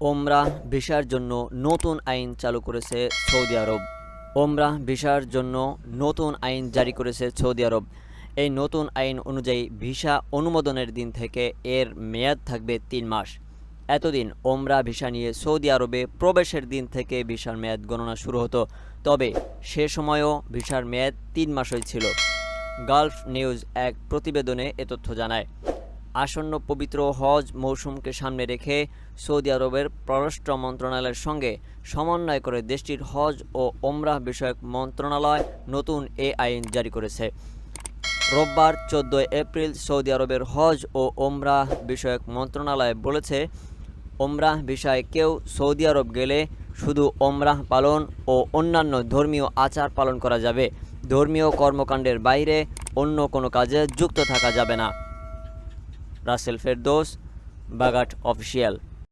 ওমরাহ ভিসার জন্য নতুন আইন চালু করেছে সৌদি আরব। ওমরাহ ভিসার জন্য নতুন আইন জারি করেছে সৌদি আরব। এই নতুন আইন অনুযায়ী ভিসা অনুমোদনের দিন থেকে এর মেয়াদ থাকবে তিন মাস। এতদিন ওমরা ভিসা নিয়ে সৌদি আরবে প্রবেশের দিন থেকে ভিসার মেয়াদ গণনা শুরু হতো, তবে সে সময়ও ভিসার মেয়াদ তিন মাসই ছিল। গালফ নিউজ এক প্রতিবেদনে এ তথ্য জানায়। আসন্ন পবিত্র হজ মৌসুমকে সামনে রেখে সৌদি আরবের পররাষ্ট্র মন্ত্রণালয়ের সঙ্গে সমন্বয় করে দেশটির হজ ও ওমরাহ বিষয়ক মন্ত্রণালয় নতুন এ আইন জারি করেছে। রোববার চোদ্দোই এপ্রিল সৌদি আরবের হজ ও ওমরাহ বিষয়ক মন্ত্রণালয় বলেছে ওমরাহ বিষয়ে কেউ সৌদি আরব গেলে শুধু ওমরাহ পালন ও অন্যান্য ধর্মীয় আচার পালন করা যাবে। ধর্মীয় কর্মকাণ্ডের বাইরে অন্য কোনো কাজে যুক্ত থাকা যাবে না। রাসেল ফেরদোস বাগাট অফিসিয়াল